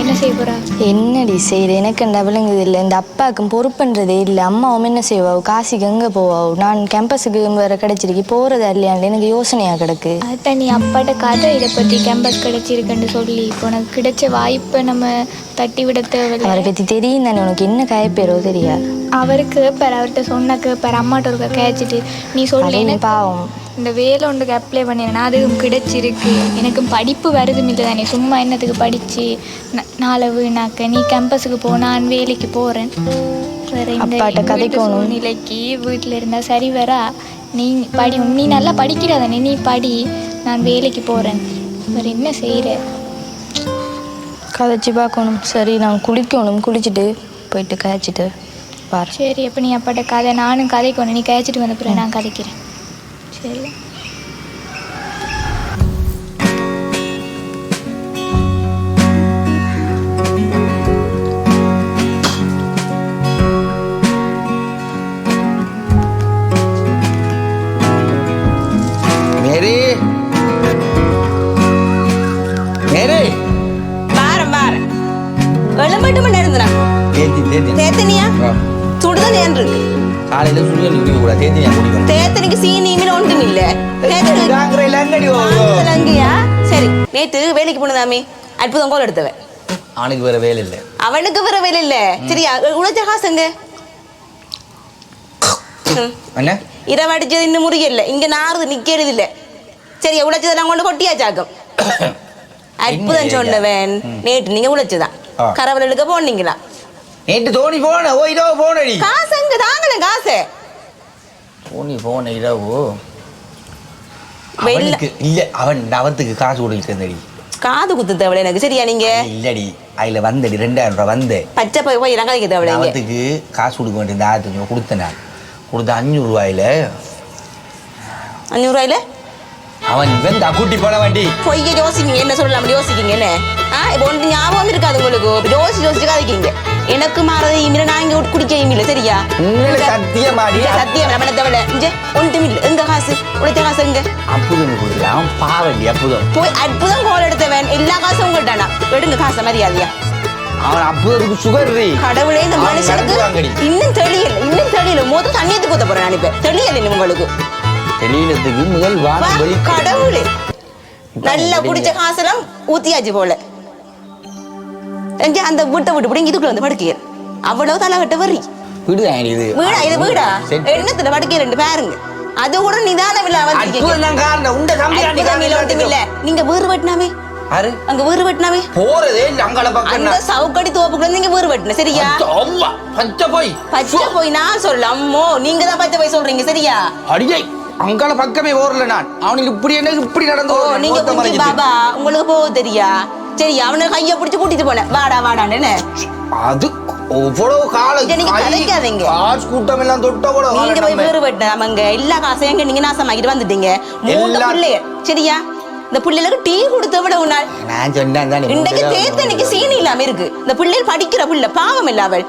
என்ன செய்ய போறா? என்னடி செய்யுது எனக்கு அந்த விளங்குது இல்லை? இந்த அப்பாவுக்கும் பொறுப்புன்றதே இல்லை. அம்மாவும் என்ன செய்வாவு? காசிக்கு எங்கே போவாவு? நான் கேம்பஸுக்கு வேறு கிடைச்சிருக்கு. போகிறதா இல்லையாண்டு எனக்கு யோசனையாக கிடக்கு. அதான் நீ அப்பாட்ட கதை இதை பற்றி கேம்பஸ் கிடைச்சிருக்குன்னு சொல்லி. இப்போ உனக்கு கிடைச்ச வாய்ப்பை நம்ம தட்டி விட தேவையில்லை. அவரை பற்றி தெரியும் தானே? உனக்கு என்ன காயப்பேரோ தெரியா? அவருக்கு கேட்பார் அவர்கிட்ட சொன்ன கேட்பார் அம்மாட்ட ஒருக்கா கேச்சிட்டு நீ சொல்லு பாவம். இந்த வேலை ஒன்றுக்கு அப்ளை பண்ணிருந்தேன் அதுவும் கிடைச்சிருக்கு. எனக்கு படிப்பு வருதும் இல்லை தானே சும்மா என்னத்துக்கு படித்து நாளை வீணாக்க நீ கேம்பஸுக்கு போ நான் வேலைக்கு போகிறேன் வேற இந்த வீட்டு கதைக்கணும். சூழ்நிலைக்கு வீட்டில் இருந்தால் சரி வரா. நீ படி நீ நல்லா படிக்கிறதானே? நீ படி நான் வேலைக்கு போகிறேன் வேற என்ன செய்கிற கதைச்சி பார்க்கணும். சரி நான் குளிக்கணும். குளிச்சுட்டு போயிட்டு காய்ச்சிட்டு பாரு சரி அப்போ நீ அப்பாட்ட கதை நானும் கதைக்கணும். நீ கதைச்சிட்டு வந்த பிறகு நான் கதைக்கிறேன். சரி தேத்தனியா? சுடுதான் ஏன்று காலையில சுடுதண்ணி குடிக்க கூடாது தேத்தி நான் குடிக்கணும்? தேத்தனிக்கு சீனி மீன் ஒன்றும் இல்ல தேத்தனி தாங்குற இலங்கடி லங்கியா? சரி நேத்து வேலைக்கு போனதாமே அற்புதம் கோல் எடுத்தவன் அவனுக்கு வேற வேலை இல்லை. அவனுக்கு வர வேலை இல்ல. சரியா உழைச்ச காசுங்க. என்ன? இரவு அடிச்சது இன்னும் முறியல இங்க நாறுது நிக்கிறது இல்ல சரியா உழைச்சதெல்லாம் கொண்டு கொட்டியாச்சாக்கும் அற்புதம் சொன்னவன். நேற்று நீங்க உழைச்சதான். கரவல் எடுக்க போனீங்களா? நேற்று தோனி போன ஓ இதோ போனடி. காசு அங்க தாங்களே காசு. தோனி போன இரவு அவனுக்கு இல்ல அவன் அவத்துக்கு காசு கொடுத்தடி காது குத்து தேவை எனக்கு சரியா நீங்க? இல்லடி அதுல வந்தடி ரெண்டாயிரம் ரூபாய் வந்தேன் பச்சை போய் போய் ரங்காதிக்க தேவை அவத்துக்கு காசு கொடுக்க வேண்டிய ஆயிரத்தி ஐநூறு கொடுத்தேன் நான். கொடுத்த அஞ்சூறு ரூபாயில அஞ்சூறு ரூபாயில? அவன் வெந்த கூட்டி போன வண்டி. பொய்ய யோசிக்கீங்க என்ன சொல்லலாம் யோசிக்கீங்க என்ன? ஆ இப்போ ஒன்று ஞாபகம் இருக்காது உங்களுக்கு. யோசி யோசிச்சு காதிக்கீங்க. எனக்கு மாறது இமில நான் இங்க குடிக்க இமில சரியா? இல்ல, சத்தியம் நம்ம தேவை இங்க ஒன்றும் இல்ல எங்க காசு? உழைச்ச காசு எங்க? அப்புதம் கொடுக்குறான் அவன் பாவண்டி அப்புதம்? போய் அற்புதம் கோல் எடுத்தவன். எல்லா காசும் உங்கள்ட்டானா எடுங்க காசை மரியாதையா. அவன் அப்புதத்துக்கு சுகர் கடவுளே இந்த மனுஷனுக்கு. இன்னும் தெளியல இன்னும் தெளியல. மொத்தம் தண்ணியத்துக்கு ஊத்த போறேன் நினைப்பேன் தெளியல உங்களுக்கு. தெளியலத்துக்கு முதல் வாரம் வெளி கடவுளே. நல்லா குடிச்ச காசெல்லாம் ஊத்தியாச்சு போல. அந்த வீட்டை விட்டு விடுங்க இதுக்குள்ள வந்து படுக்கையர் அவ்வளவு தலைகட்ட வரி விடுதான் இது? வீடா இது வீடா. எண்ணத்துல படுக்கையர் ரெண்டு பாருங்க. அது கூட நிதானம் இல்ல அற்புதம் இல்ல நீங்க வீடு வெட்டினாவே யாரு? அங்க வீடு வெட்டினாவே போறதே அங்கால பக்கம் அந்த சவுக்கடி தோப்புக்குள்ள நீங்க வீடு வெட்டின சரியா? அம்மா பச்சை போய். பச்சை போய் நான் சொல்ல அம்மோ நீங்க தான் பச்சை போய் சொல்றீங்க சரியா? அடியை. அங்கால பக்கமே ஓரல நான். அவனுக்கு இப்படி என்ன இப்படி நடந்து நீங்க மொத்த குஞ்சு மறைஞ்சிட்டு. பாபா உங்களுக்கு போக தெரியா? சரி அவனை கைய பிடிச்சு கூட்டிட்டு போனேன் வாடா வாடான்னு அது எவ்வளவு காலம் நீங்க கதைக்காதீங்க. காசு கூட்டம் எல்லாம் தொட்ட கூட நீங்க போய் வீடு வெட்டின அங்க எல்லா காசையும் எங்க நீங்க நாசமாக்கிட்டு வந்துட்டீங்க. மூணு பிள்ளைய சரியா? இந்த பிள்ளைகளுக்கு டீ கொடுத்த விட உன்னால் நான் சொன்னேன் இன்றைக்கு தேத்தனைக்கு சீனி இல்லாம இருக்கு. இந்த பிள்ளைகள் படிக்கிற பிள்ளை பாவம் இல்ல அவள்.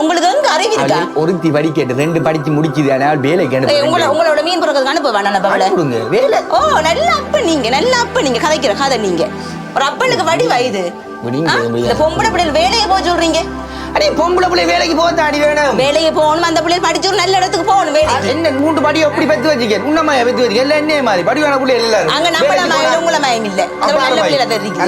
உங்களுக்கு எங்க அறிவு இருக்கா? ஒருத்தி படிக்கட்டு ரெண்டு படிச்சு முடிக்குது ஆனால் வேலைக்கு ஏய், உங்களை. உங்களோட மீன் பிறகு அனுப்ப வேணாம் அனுப்புங்க வேலை ஓ நல்ல அப்ப நீங்க நல்ல அப்ப நீங்க கதைக்கிற கதை நீங்க. ஒரு அப்பனுக்கு ஆ? விடிங்க. இந்த பொம்பளை பிள்ளைகள் வேலையை போக சொல்றீங்க? அடே பொம்பளை பிள்ளை வேலைக்கு போத்தாடி வேணும். வேலையை போகணும் அந்த பிள்ளைகள் படிச்சு ஒரு நல்ல இடத்துக்கு போகணும் அது என்ன மூன்று படி எப்படி பெத்து வச்சுக்க? உன்னமா பெத்து வச்சுக்க? எல்லாம் என்ன மாதிரி. படி வேணா புள்ளை எல்லாரும். அங்க நம்மள மயம் உங்கள மயம் இல்ல. நல்ல நல்ல பிள்ளைல பையன். தெரியுது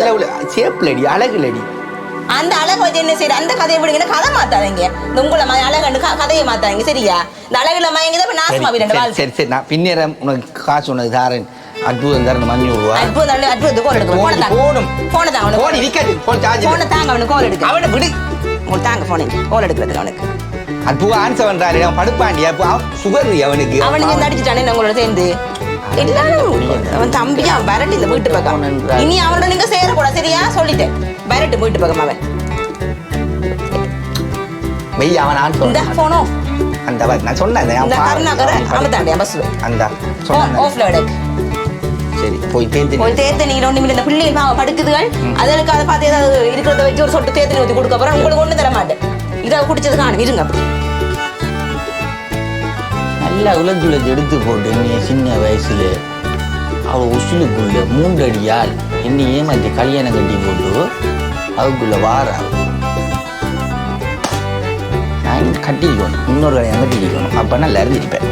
அந்த அழகு வச்சு என்ன செய்யற அந்த கதையை விடுங்க. கதை மாத்தாதீங்க. இந்த உங்களை அழகண்டு கதையை மாத்தாதீங்க. சரியா? இந்த அழகுல மயங்கி தான் நாசமா ரெண்டு சரி, சரி நான் பின்னேரம் உனக்கு காசு உனக்கு தாரேன். அற்புதம் தரேன் மஞ்சள் ரூபா அற்புதம் நல்ல அற்புதம் கோல் எடுக்க போன தாங்க போணும் போன தாங்க அவனுக்கு. விக்கெட் போன் சார்ஜ் போன தாங்க அவனுக்கு கோல் எடுக்க. அவனை விடு. உங்களுக்கு தாங்க போனீங்க கோல் எடுக்கிறதுக்கு அவனுக்கு. அற்புதம் ஆன்சர் பண்றாரு அவன் படுப்பாண்டி அப்போ சுகர் அவனுக்கு. அவனுக்கு இந்த அடிச்சுட்டானே உங்களோட சேர்ந்து. எல்லாரும் அவன் தம்பியா வரட்டு இந்த வீட்டு பக்கம். இனி அவனோட நீங்க சேரக்கூடாது சரியா? சொல்லிட்டேன். வரட்டு வீட்டு பக்கம் அவன். மெய் அவன் இந்த ஆன்சர் போனோ அந்த நான் சொன்னேன் இந்த பாரு. கருணாகர அவன் தாண்டியா பஸ் அந்த ஆஃப்ல சரி போய் தேர்த்து ஒரு தேர்த்து நீங்க ஒண்ணு இந்த பிள்ளைகள் பாவம் படுக்குதுகள். அதற்கு அதை பார்த்து ஏதாவது இருக்கிறத வச்சு ஒரு சொட்டு தேர்த்து ஊற்றி கொடுக்க போறேன். உங்களுக்கு ஒண்ணு தர மாட்டேன் இதை குடிச்சது காணும் இருங்க அப்படி. நல்லா உலஞ்சுலஞ்சு எடுத்து போட்டு நீ சின்ன வயசுல அவள் உசுலுக்குள்ள மூன்றடியால் என்னை ஏமாத்தி கல்யாணம் கட்டி போட்டு அதுக்குள்ள வாரா. நான் கட்டிக்கணும் இன்னொரு கல்யாணம் கட்டிக்கணும். அப்போ நல்லா இருந்திருப்பேன்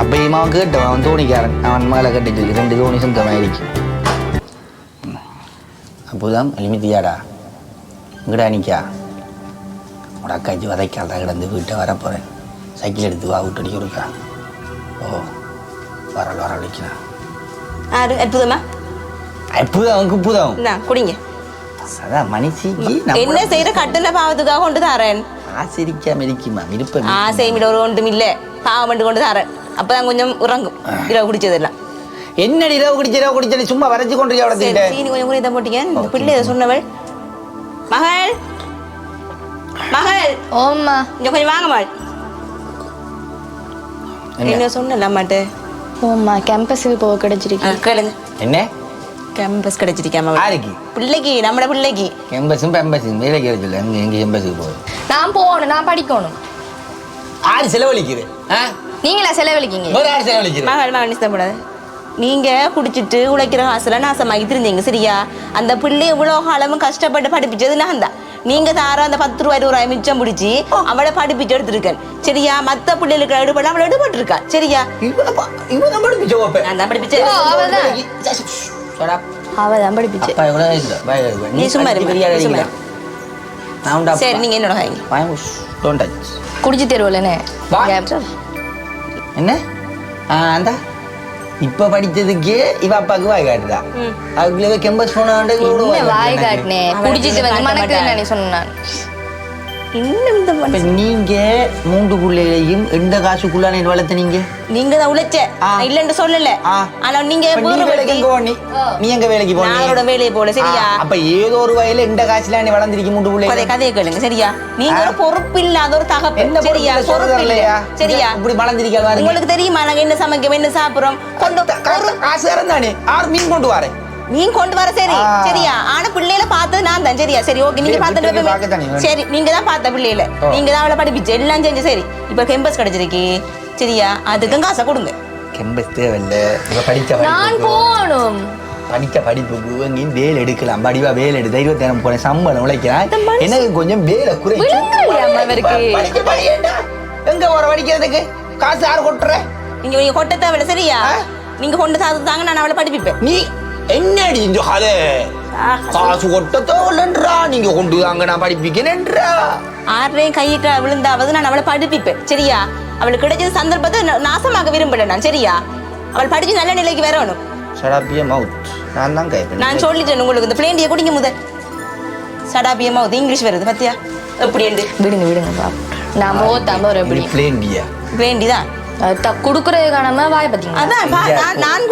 அப்பயும் அவன் கேட்டவன் அவன் தோணிக்காரன். அவன் மேலே கட்டிட்டு ரெண்டு தோணி சொந்தமாக இருக்கு அப்போதான் லிமித்தியாடா இங்கடா நிக்கா. உட வதைக்காதான் கிடந்து வீட்டை வரப்போகிறேன் சைக்கிள் எடுத்து வா விட்டு அடிக்க இருக்கா ஓ வரல வர அடிக்கிறான் ஆறு அற்புதமா? புதம் புதம் என்ன குடிங்க. அதான் மனுஷிக்கு என்ன செய்யற கட்டுல பாவத்துக்காக கொண்டு தரேன். ஆசிரிக்காம இருக்குமா விருப்பம் ஆசை விட ஒரு ஒன்றும் இல்ல. பாவம் பண்ணி கொண்டு தரேன். அப்பதான் கொஞ்சம் உறங்கும். இரவு குடிச்சதெல்லாம். என்னடி இரவு குடிச்ச இரவு குடிச்ச? சும்மா வரைச்சு கொண்டு வளர்த்துக்கிட்ட சீனி கொஞ்சம் கூட இதை போட்டீங்க பிள்ளை சொன்னவள். மகள். மகள் ஓம்மா கொஞ்சம் வாங்க என்ன? சொன்னல அம்மாட்ட? ஓம்மா கேம்பஸுக்கு போக கிடைச்சிருக்கு. கேளுங்க. என்ன? கேம்பஸ் கிடைச்சிருக்காம யாருக்கு பிள்ளைக்கு நம்மட பிள்ளைக்கு. எம்பஸும் பெம்பஸும் வேலை கிடைச்சல எங்க எங்க எம்பஸுக்கு போகுது நான் போகணும் நான் படிக்கணும். ஆறு செலவழிக்குது. ஆ? நீங்களா செலவழிக்கீங்க? ஒரு ஆறு செலவழிக்குது மகள் மகள் நிச்சயப்படாது நீங்க குடிச்சிட்டு உழைக்கிற காசுல நாசமாகி தெரிஞ்சீங்க சரியா? அந்த பிள்ளை இவ்வளோ காலமும் கஷ்டப்பட்டு படிப்பிச்சது நான் தான். நீங்க தார அந்த பத்து ரூபாய் இருபது ரூபாய் மிச்சம் பிடிச்சி அவளை படிப்பிச்சு எடுத்திருக்கேன். சரியா? மத்த பிள்ளைகளுக்கு எடுபட அவளை எடுபட்டு இருக்கா சரியா? இவன் படிப்பிச்ச நான் தான் படிப்பிச்சேன். அவ தான். படிப்பிச்சு நீ சும்மா இரு, பெரிய ஆளா நீ சும்மா இருக்கீங்களா? நான் உண்டா சரி. நீங்க என்னோட. குடிச்சு தருவலனே வா. என்ன? அந்தா இப்ப படிச்சதுக்கே இவ அப்பாவுக்கு வாய் காட்டுதா அதுக்குள்ள கெம்பஸ் போன வாய் காட்டினே குடிச்சிட்டு வந்து மனக்கு சொன்னான் நீங்க மூன்று பிள்ளைகளையும் எந்த காசுக்குள்ள நீ வளர்த்துனீங்க? நீங்க தான் உழைச்ச. இல்லைன்னு சொல்லல. ஆனா நீங்க வேலைக்கு நீ எங்க வேலைக்கு போனீங்க வேலையை போல சரியா? அப்ப ஏதோ ஒரு வயல இந்த காசுல நீ வளர்ந்துருக்க மூன்று பிள்ளைங்க கதையை கேளுங்க சரியா? நீங்க ஒரு பொறுப்பு இல்லாத ஒரு தகப்பு சரியா? பொறுப்பு இல்லையா? சரியா? இப்படி வளர்ந்திருக்க. உங்களுக்கு தெரியுமா நாங்க என்ன சமைக்கிறோம் என்ன சாப்பிடுறோம்? காசு இறந்தானே ஆறு மீன் கொண்டு வரேன். நீங்க கொண்டு வர சரி. சரியா? ஆனா பிள்ளையில பார்த்தது நான் தான். சரியா? சரி ஓகே. நீங்க பார்த்துட்டு. சரி நீங்க தான் பார்த்த பிள்ளையில. நீங்க தான் அவளை படிப்பிச்சு. எல்லாம் செஞ்சு சரி. இப்ப கெம்பஸ் கிடைச்சிருக்கு. சரியா? அதுக்கும் காசை கொடுங்க. கெம்பஸ் தேவையில்ல. இப்ப படிச்ச நான் போகணும். படிச்ச படிப்புக்கு எங்கேயும் வேலை எடுக்கலாம். படிவா வேலை எடுத்து இருபத்தி நேரம் போன சம்பளம் உழைக்கிறான். எனக்கு கொஞ்சம் வேலை குறை? படிக்க எங்க வர படிக்கிறதுக்கு? காசு யார் கொட்டுற? நீங்க நீங்க கொட்ட தேவையில்ல சரியா? நீங்க கொண்டு சாத்து தாங்க நான் அவளை படிப்பிப்பேன். நீ என்னடி இந்த கதை? காசு கொட்ட தேவையில்லன்றா நீங்க கொண்டு வாங்க நான் படிப்பிக்கிறேன்றா. ஆறுலையும் கையிட்ட விழுந்தாவது நான் அவளை படிப்பிப்பேன் சரியா? அவளுக்கு கிடைச்ச சந்தர்ப்பத்தை நா- நாசமாக்க விரும்பல நான் சரியா? அவள் படிச்சு நல்ல நிலைக்கு வரணும். சடாப்பிய மவுத். நான் தான் கைப்பேன் நான் சொல்லிட்டேன் உங்களுக்கு இந்த பிளேண்டிய குடிங்க முதல். சடாபியமா இங்கிலீஷ் வருது பத்தியா? எப்படி உண்டு விடுங்க விடுங்க பாப்போம் நான் போத்தாம ஒரு எப்படி? பிளேண்டியா பிளேண்டி தான் குடுக்கறது காணாம வாய் பாத்தீங்களா அதான் நான்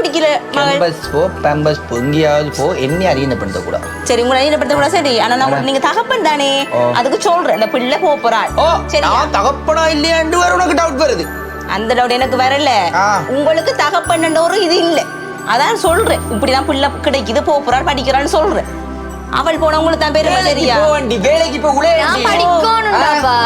மகள். கேம்பஸ் போ பேம்பஸ் போ எங்கேயாவது போ என்ன அறியப்படுத்த சரி உங்களை கூட சரி. ஆனா நான் உங்களுக்கு- நீங்க தகப்பன் தானே. அதுக்கு சொல்றேன். இந்த பிள்ளை போக போறாள். ஓ சரி நான் தகப்பனா இல்லையாண்டு வேற உனக்கு டவுட் வருது. அந்த டவுட் எனக்கு வரல. உங்களுக்கு தகப்பன் ஒரு இது இல்ல. அதான் சொல்றேன். இப்படிதான் பிள்ளை கிடைக்குது போக போறாள் படிக்கிறான்னு சொல்றேன். அவள் போனவங்களுக்கு தான் பெருமை போ வண்டி வேலைக்கு போ உழைய நான்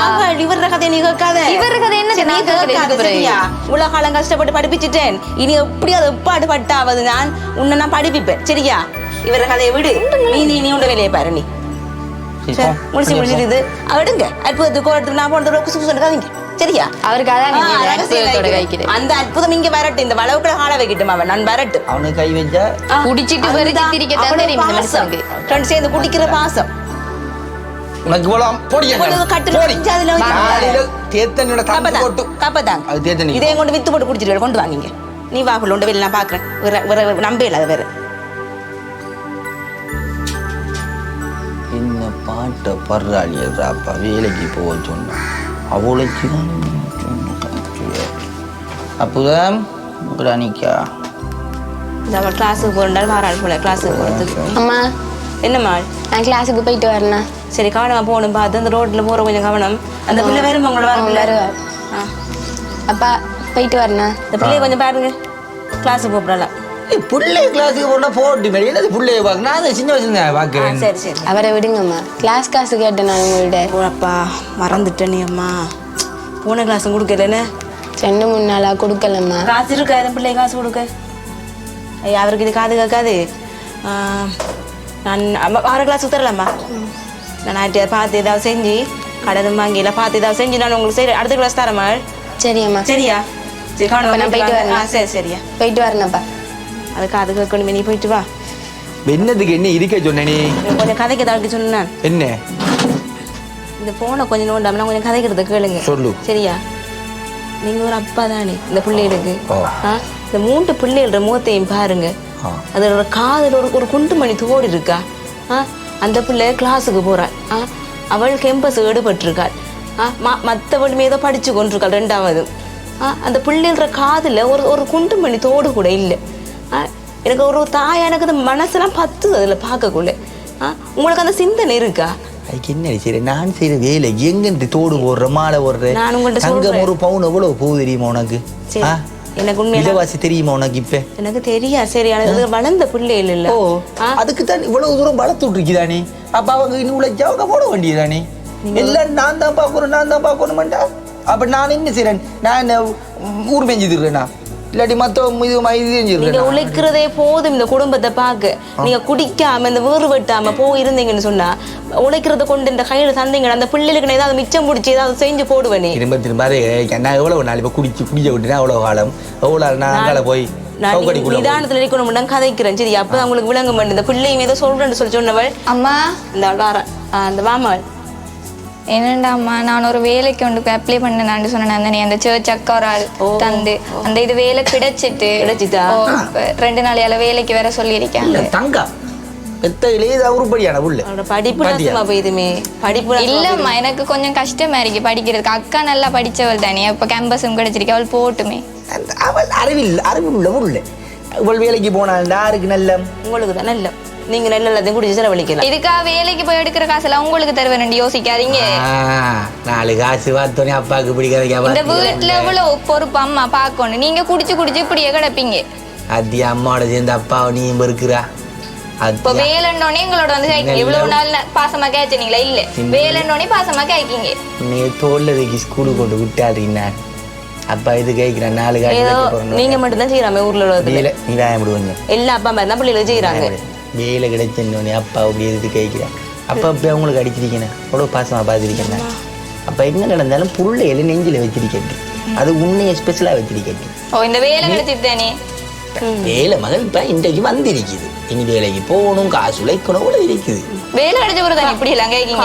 அவள் இவர கதையை நீ கேட்காத. இவர கதை என்ன? நீ கேட்காத. சரியா? இவ்வளவு காலம் கஷ்டப்பட்டு படிப்பிச்சிட்டேன். இனி எப்படி அது எப்பாடு பட்டாவது நான் உன்னை நான் படிப்பிப்பேன் சரியா? இவர கதையை விடு. நீ நீ நீ உண்ட வேலையை பாரு நீ. முடிச்சு கொஞ்சம் முடிச்சு இது. அவடுங்க. அற்புதத்துக்கு நான் போனது குசு குசு இருக்காதீங்க சரியா? அவருக்கு அதான் அந்த அற்புதம் இங்க வரட்டும் இந்த வளவுக்குள்ள கால வைக்கட்டும் அவன்? நான் வரட்டும் அவனுக்கு கை வச்சா? குடிச்சிட்டு தெரியும் இந்த பாசம். ரெண்டு சேர்ந்து குடிக்கிற பாசம். உனக்கு போலாம் போடி தேத்தனோட கப்பதான் கப்பதான் அது தேத்தனி இதே கொண்டு வித்து போட்டு குடிச்சிட்டு கொண்டு வாங்கிங்க நீ வா நான் பாக்குறேன். வேற வேற நம்பே இல்லை அது வேற. என்ன பாட்டை பர்றாளியதாப்பா வேலைக்கு போக சொன்னா அப்போதான் ராணிக்கா இந்த அவள் கிளாஸுக்கு போறாள் வாராள் போல கிளாஸுக்கு போறதுக்கு அம்மா என்னம்மா நான் கிளாஸுக்கு போயிட்டு வரேன் சரி கவனமா போகணும் பார்த்து அந்த ரோட்ல போற கொஞ்சம் கவனம் அந்த பிள்ளை வேறும் உங்களோட வர வருவார். ஆ. அப்பா போயிட்டு வரேண்ணா இந்த பிள்ளைய கொஞ்சம் பாருங்க கிளாஸுக்கு போகலாம் பிள்ளை கிளாஸுக்கு போனா போட்டு மேலே. என்னது பிள்ளைய பார்க்க? நான் அதை சின்ன வயசுல பார்க்குறேன். சரி சரி. அவரை விடுங்கம்மா. கிளாஸ் காசு கேட்டேன் நான் உங்கள்கிட்ட போடப்பா மறந்துட்டேன் நீ அம்மா. போன கிளாஸும் கொடுக்கலன்னு ரெண்டு மூணு நாளா கொடுக்கலம்மா. காசு இருக்கா? எதுவும் பிள்ளை காசு கொடுக்க? ஐயா, அவருக்கு இது காது கேட்காது. ஆ, நான் அம்மா, ஆறு கிளாஸ் உத்தரலாமா நான் ஆட்டி பார்த்து ஏதாவது செஞ்சு கடலும் வாங்கியில பார்த்து ஏதாவது செஞ்சு நான் உங்களுக்கு சரி அடுத்த கிளாஸ் தரேன் மகள் சரியம்மா. சரியா? சரி நான் போயிட்டு. வரேன். சரி சரியா. போயிட்டு வரேனப்பா. அது காது கேட்கணும் நீ போயிட்டு வா என்னதுக்கு என்ன இருக்க சொன்ன நீ கொஞ்சம் கதைக்கு தவிர்க்க சொன்னேன் என்ன இந்த போனை கொஞ்சம் நோண்டாம கொஞ்சம் கதைக்கிறத கேளுங்க சொல்லு. சரியா நீங்க ஒரு அப்பா தானே இந்த பிள்ளைகளுக்கு? இந்த மூன்று பிள்ளைகளோட முகத்தையும் பாருங்க. அதோட காதுல ஒரு ஒரு குண்டு மணி தோடு இருக்கா? அந்த பிள்ளை கிளாஸுக்கு போறாள்? அவள் கேம்பஸ் ஈடுபட்டிருக்காள் ஆ? ம- மத்தவளும் ஏதோ படிச்சு கொண்டிருக்காள் ரெண்டாவது? அந்த பிள்ளைகளோட காதுல ஒரு ஒரு குண்டு மணி தோடு கூட இல்லை? எனக்கு ஒரு தாயா எனக்கு அந்த மனசெல்லாம் பத்து அதுல பார்க்கக்குள்ள? உங்களுக்கு அந்த சிந்தனை இருக்கா? அதுக்கு என்ன சரி நான் செய்யற வேலை எங்க தோடு போடுற மாலை போடுற? தங்கம். ஒரு பவுன் எவ்வளவு போகுது தெரியுமா உனக்கு? எனக்கு உண்மையா விலைவாசி தெரியுமா உனக்கு இப்ப? எனக்கு தெரியா சரி அது வளர்ந்த பிள்ளைகள் இல்ல ஓ? அதுக்கு தான் இவ்வளவு தூரம் வளர்த்து விட்டுருக்குதானே? அப்ப அவங்க இன்னும் உழைச்சா அவங்க போட வேண்டியதானே எல்லாம் நான் தான் பார்க்கணும் நான் தான் பார்க்கணுமாண்டா? அப்ப நான் என்ன செய்றேன்? நான் ஊர் பெஞ்சு திருறேனா இல்லாட்டி மத்த இது இது நீங்க உழைக்கிறதே போதும் இந்த குடும்பத்தை பார்க்க. நீங்க குடிக்காம இந்த வேறு வெட்டாம போய் இருந்தீங்கன்னு சொன்னா உழைக்கிறத கொண்டு இந்த கையில தந்தீங்க அந்த பிள்ளைகளுக்கு நான் ஏதாவது மிச்சம் பிடிச்சி ஏதாவது செஞ்சு போடுவேனே திரும்ப திரும்ப அதே நான் எவ்வளவு நாள் இப்ப குடிச்சு குடிச்ச விட்டுனா அவ்வளவு காலம். எவ்வளவு நாள் போய். நிதானத்துல இருக்கணும் தான் கதைக்கிறேன். சரி அப்பதான் உங்களுக்கு விளங்க மாட்டேன் இந்த பிள்ளையும் ஏதோ சொல்றேன்னு சொல்லி சொன்னவள் அம்மா. இந்த வாரா அந்த வாமாள் என்னடா அம்மா நான் ஒரு வேலைக்கு ஒன்று போய் அப்ளை பண்ணேன் சொன்னேன் அந்த நீ அந்த சர்ச் அக்கா ஒரு ஆள் தந்து. அந்த இது வேலை கிடைச்சிட்டு. கிடைச்சிட்டா? ரெண்டு நாளையால வேலைக்கு வேற சொல்லியிருக்காங்க. இல்ல தங்கம் பெத்த இளையது உருப்படியான உள்ள. படிப்பு போயிதுமே படிப்பு இல்லம்மா எனக்கு கொஞ்சம் கஷ்டமா இருக்கு படிக்கிறதுக்கு. அக்கா நல்லா படிச்சவள் தானே இப்ப கேம்பஸும் கிடைச்சிருக்கு அவள் போட்டுமே. அந்த அவள் அறிவில் அறிவுள்ள உள்ள. இவள் வேலைக்கு போனாள் யாருக்கு நல்ல உங்களுக்கு தான் நல்ல நீங்க நல்ல எல்லாத்தையும் குடிச்சு செலவழிக்கலாம். இதுக்கா வேலைக்கு போய் எடுக்கிற காசெல்லாம் உங்களுக்கு தருவேன் யோசிக்காதீங்க. நாலு காசு பார்த்தோன்னே அப்பாவுக்கு இந்த பிடிக்காத வீட்டுல எவ்வளவு பொறுப்பு அம்மா பாக்கணும் நீங்க குடிச்சு குடிச்சு இப்படியே கிடப்பீங்க. அத்தி அம்மாவோட சேர்ந்து அப்பாவை நீயும் இருக்கிறா இப்ப வேலைன்னோடனே எங்களோட வந்து இவ்வளவு நாள் ந- பாசமா கேச்சனீங்களா இல்ல. வேலைன்னோடனே பாசமா கேட்கீங்க நீ தோல்ல தூக்கி ஸ்கூலுக்கு கொண்டு விட்டாடுறீங்க அப்பா இது கேட்கிறேன் நாலு காசு போறேன்னு. நீங்க மட்டும் தான் செய்யறாம ஊர்ல நீ விடுவீங்க. எல்லா அப்பா அம்மா தான் பிள்ளைகளும் செய்யறாங்க. வேலை கிடைச்சோடனே அப்பா அப்படி எதுக்கு கேட்கிறேன் அப்பா அப்படி அவங்களுக்கு அடிச்சிருக்கேன். அவ்வளோ பாசமாக பார்த்துருக்கேன் அப்போ என்ன நடந்தாலும் புள்ளையில நெஞ்சில் வச்சிருக்கேன் அது உன்னைய ஸ்பெஷலாக வச்சிருக்கேன் ஓ இந்த வேலை கிடைச்சிட்டு தானே வேலை மகள் இப்போ இன்றைக்கு வந்திருக்குது. இனி வேலைக்கு போகணும் காசு உழைக்கணும் கூட இருக்குது. வேலை கிடைச்ச பிறகு தானே இப்படி எல்லாம் கேட்கீங்க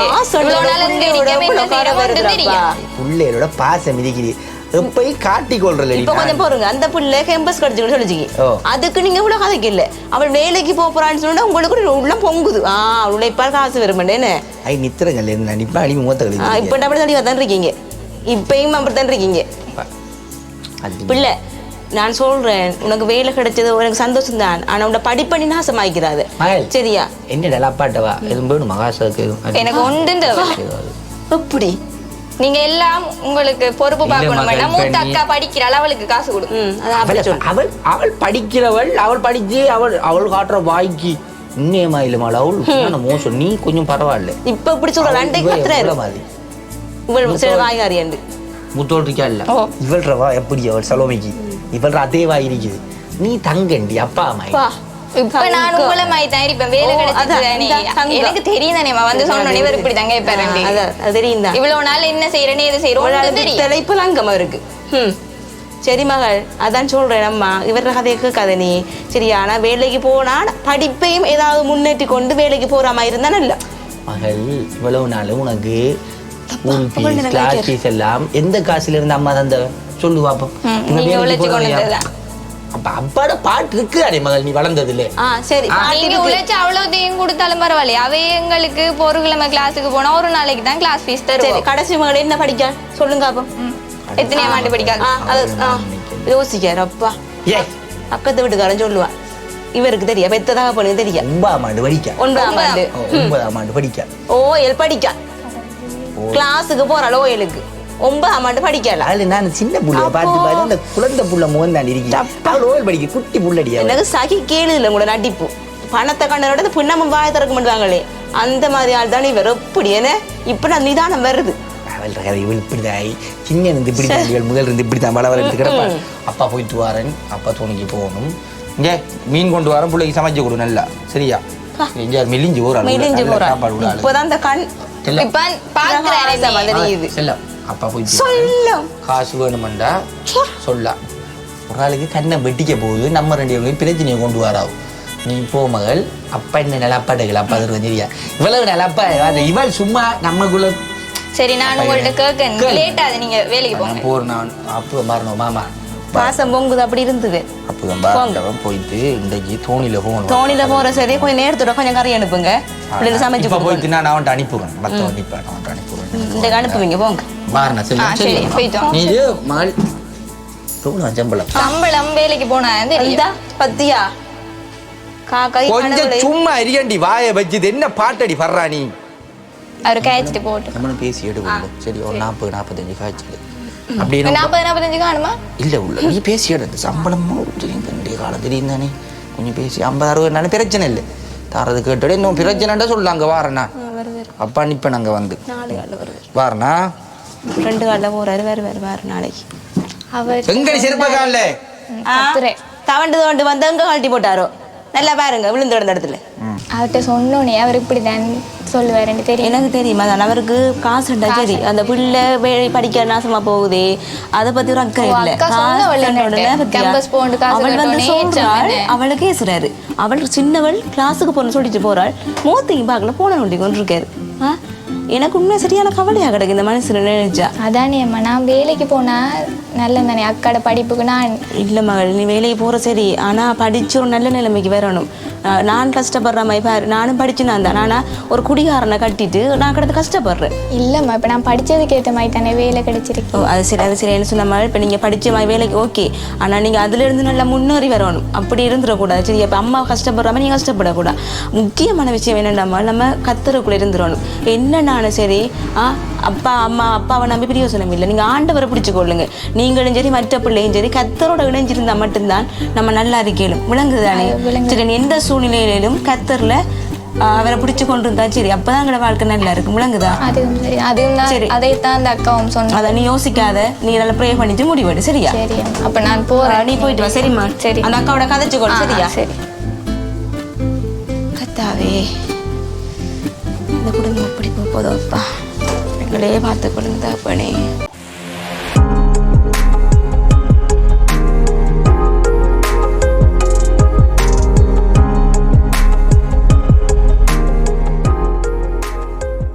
பிள்ளைகளோட பாசம் இருக்குது எப்பயும் காட்டி கொள்றல இப்ப கொஞ்சம் பாருங்க அந்த பிள்ளை கேம்பஸ் கிடைச்சுன்னு சொல்லிச்சிங்க. அதுக்கு நீங்க இவ்வளவு கதைக்கு இல்ல. அவள் வேலைக்கு போறான்னு சொன்னா உங்களுக்கு உள்ள பொங்குது. ஆ உழைப்பால் காசு வருமாண்டேன்னு ஐ நித்திரங்கள் இருந்தா நிப்பா அடி மூத்த இப்ப கழிவு அப்படி தள்ளி தான் இருக்கீங்க. இப்பயும் அப்படித்தான் இருக்கீங்க. பிள்ளை நான் சொல்றேன். உனக்கு வேலை கிடைச்சது உனக்கு சந்தோஷம் தான் ஆனா உன்னை படிப்பணி நாசமாக்கிறாது மகள் சரியா? என்னடா அப்பாட்டவா எதுவும் வேணும்? மகாசாக்கு எதுவும்? எனக்கு ஒன்றும் தேவை எப்படி? நீங்க எல்லாம் உங்களுக்கு பொறுப்பு பார்க்கணும் வேண்டாம் மூத்த அக்கா படிக்கிறாள் அவளுக்கு காசு கொடு. அவள் அவள் படிக்கிறவள் அவள் படிச்சு அவள் அவள் காட்டுற வாய்க்கு. இன்னேமா இல்லமாள் அவள் மோசம்? நீ கொஞ்சம் பரவாயில்ல. இப்ப இப்படி சொல்ற ரெண்டை எவ்வளவு மாதிரி? இவள் சரி வாயாரியாண்டு முத்தோல் இருக்கா இல்ல? இவள்ற வா எப்படி அவள் சலோமிக்கு? இவள்ற அதே வாய் இருக்குது. நீ தங்கண்டி அப்பா அம்மா இப்ப நான் உங்களை மாதிரி தான் இருப்பேன் வேலை தானே. தங்கம். எனக்கு தெரியும் தானேம்மா வந்து சொன்னோன்னே இவர் இப்படி தங்க இப்ப தெரியும் தான் இவ்வளவு நாள் என்ன செய்யறேன்னு எது செய்யறோம் தெரியும். தலைப்பு அங்கமா இருக்கு. ம் சரி மகள் அதான் சொல்றேன் அம்மா. இவர கதையை கேட்காத நீ. சரியா? ஆனா வேலைக்கு போனா படிப்பையும் ஏதாவது முன்னேற்றி கொண்டு வேலைக்கு போற மாதிரி இருந்தா நல்ல மகள் இவ்வளவு நாள் உனக்கு ஸ்கூல் அவள் ஃபீஸ் எனக்கு கிளாஸ் கேட்கிறேன். ஃபீஸ் எல்லாம் எந்த காசுல இருந்து அம்மா தந்த? சொல்லு பாப்போம். அப்ப அப்பாட பாட்டு இருக்குதானே மகள் நீ வளர்ந்ததுல. சரி. நீங்க இருக்கு. உழைச்சு அவ்வளவுதையும் கொடுத்தாலும் பரவாயில்லையா. அவை எங்களுக்கு இப்போ ஒரு கிழமை கிளாஸுக்கு போனா ஒரு நாளைக்கு தான் கிளாஸ் ஃபீஸ் சரி தருவோம். கடைசி மகள் என்ன படிக்க? சொல்லுங்க அப்போ. எத்தனையாம் ஆண்டு படிக்காது. யோசிக்காரு அப்பா ஏய். பக்கத்து வீட்டுக்காரன் சொல்லுவான் இவருக்கு தெரியா? பெத்ததாக பொண்ணுக்கு தெரியா? ஒன்பதாம் ஆண்டு படிக்க? ஒன்பதாம் ஆண்டு. ஓ, ஒன்பதாம் ஆண்டு படிக்க? ஓஎல் படிக்க? கிளாஸுக்கு போறாள் ஓஎலுக்கு ஒன்பதாம் ஆண்டு படிக்கல அதுல நான் சின்ன புள்ளைய பார்த்து பார்த்து அந்த குழந்தை புள்ள முகம் தாண்டி இருக்கேன் அவள் ஓல் படிக்க குட்டி புள்ளடியா. எனக்கு சகி கேளு இல்லை உங்களோட நடிப்பு பணத்தை கண்ணனோட இந்த பின்னமும் வாய திறக்க மாட்டாங்களே அந்த மாதிரி ஆள் தான் இவர் எப்படி என்ன இப்ப நான் நிதானம் வருது அவள் கதை இவள் இப்படிதான் சின்ன இருந்து இப்படி தான் இவள் முதல் இருந்து இப்படி தான் வள வளர்த்து அப்பா போயிட்டு வரேன் அப்பா துணைக்கு போகணும் இங்கே மீன் கொண்டு வர பிள்ளைக்கு சமைச்சு கொடு நல்லா சரியா இங்கே மெலிஞ்சு மெலிஞ்சு போறாள் இப்போதான் அந்த கண் இப்ப செல்லம் அப்பா போய் சொல்லும் காசு வேணுமெண்டா சொல்லலாம் ஒரு ஆளுக்கு கண்ணை வெட்டிக்க போகுது நம்ம ரெண்டு பேரும் பிரச்சனையை கொண்டு வராவு நீ போ மகள். அப்பா என்ன நிலப்பாடுகள் அப்பா அது தெரியா இவ்வளவு நிலப்பா அது இவள் சும்மா நம்மக்குள்ள சரி நான் உங்கள்ட்ட கேட்கேன் கேளு. லேட் ஆகுது நீங்க வேலைக்கு போங்க. போர் நான். அப்போ மாறணும் மாமா. பாசம் பொங்குது அப்படி இருந்தது. அப்போதான் பாண்டவன் போயிட்டு இன்றைக்கு தோணியில போகணும் தோணில போற சரி கொஞ்சம் நேரத்தோட கொஞ்சம் கறி அனுப்புங்க. சமைச்சு போயிட்டு நான் அவன்கிட்ட அனுப்புவேன் மற்றவன் நிற்பேன் அவன்கிட்ட அனுப்புவேன் இந்த அனுப்புவீங்க போங்க. செல்லம் சரி, சரி. போயிட்டோம். நீ மகள் எவ்வளோ சம்பளம் சம்பளம் வேலைக்கு போனா தெரியும் இந்தா பத்தியா? கொஞ்சம் சும்மா எரியண்டி வாயை வச்சுது என்ன பாட்டடி பர்றா நீ? அவர் காய்ச்சிட்டு போட்டு. நம்மளும் பேசி எடுக்கணும். சரி ஒரு நாற்பது நாற்பத்தஞ்சு காய்ச்சல். அப்படி நாற்பது நாற்பத்தஞ்சு காணுமா? இல்லை உள்ள நீ பேசி எடுத்து சம்பளமும் தெரியும் காலம் தெரியும் தானே. கொஞ்சம் பேசி ஐம்பது அறுபது நாள் பிரச்சனை இல்லை. தரது கேட்டோட இன்னும் பிரச்சனைண்டா சொல்லு அங்கே வாரண்ணா அப்பா நிப்பேன் அங்கே வந்து. நாலு காலில் வருது. வாரண்ணா. ரெண்டு காலில் போறாரு வேறு வேறு வேறு நாளைக்கு. அவர் எங்கடி செருப்ப காலில்? கத்துறேன். தவண்டு தவண்டு வந்து எங்க கழட்டி போட்டாரோ? நல்லா பாருங்க விழுந்து கிடந்த இடத்துல. அவர்கிட்ட சொன்னோனே அவர் இப்படி தான் சொல்லுவாருன்னு தெரியும். எனக்கு தெரியுமா தான் அவருக்கு காசுண்டா சரி. அந்த பிள்ளை வேலை படிக்க நாசமா போகுதே. அதை பத்தி ஒரு அக்கறை இல்ல. அக்கா காசு சொன்னவள் campus காசு அவள் வந்து சொல்றாள் சொன்னேன். அவளை கேசுறாரு அவள் சின்னவள் கிளாஸுக்கு போன சொல்லிட்டு போறாள். மூத்தையும் பார்க்கல போன நோண்டி கொண்டு இருக்காரு ஆ? எனக்கு உண்மை சரியான கவலையா கிடக்கு இந்த மனசுல நினைச்சா? அதானே அம்மா நான் வேலைக்கு போனா நல்ல தானே. அக்காட படிப்புக்கு நான் இல்ல மகள் நீ வேலைக்கு போற சரி. ஆனா படிச்சு ஒரு நல்ல நிலைமைக்கு வரணும். நான் கஷ்டப்படுற மாதிரி பாரு. நானும் படிச்சு நான் தான். ஆனா ஒரு குடிகாரனை கட்டிட்டு நான் கிடந்து கஷ்டப்படுறேன். இல்லைம்மா இப்போ நான் படிச்சதுக்கு ஏற்ற மாதிரி தானே வேலை கிடைச்சிருக்கு. ஓ அது சரி அது சரி. என்ன சொன்ன மாதிரி இப்போ நீங்கள் படித்த மாதிரி வேலைக்கு ஓகே. ஆனால் நீங்கள் அதுலேருந்து நல்லா முன்னேறி வரணும். அப்படி இருந்துடக்கூடாது. சரி அப்போ அம்மா கஷ்டப்படுறாம நீங்கள் கஷ்டப்படக்கூடாது. முக்கியமான விஷயம் என்னென்னா நம்ம கத்துறக்குள்ளே இருந்துடணும். என்னன்னாலும் சரி ஆ அப்பா அம்மா அப்பாவை நம்பி பிரியோசனம் இல்லை. நீங்கள் ஆண்டவரை பிடிச்சு கொள்ளுங்க. நீங்களும் சரி மற்ற பிள்ளையும் சரி கத்தரோட இணைஞ்சிருந்தால் மட்டும்தான் நம்ம நல்லா இருக்கலும் விளங்குது. தானே சரி எந்த சூழ்நிலையிலும் கத்தரில் அவரை பிடிச்சு கொண்டு இருந்தா சரி அப்பதான் எங்களோட வாழ்க்கை நல்லா இருக்கும். விளங்குதா? அதுவும் சரி அதுவும் தான் சரி. அதைத்தான் அந்த அக்காவும் சொன்னாங்க. அதை நீ யோசிக்காத. நீ நல்லா ப்ரே பண்ணிட்டு முடிவெடு. சரியா? சரி அப்போ நான் போகிறேன் நீ போயிட்டு வா. சரிம்மா. சரி. அந்த அக்காவோட கதைச்சு ஆ, சரியா? சரி. கத்தாவே. இந்த குடும்பம் எப்படி போதோப்பா எங்களே பார்த்து கொள்ளுங்க தகப்பனே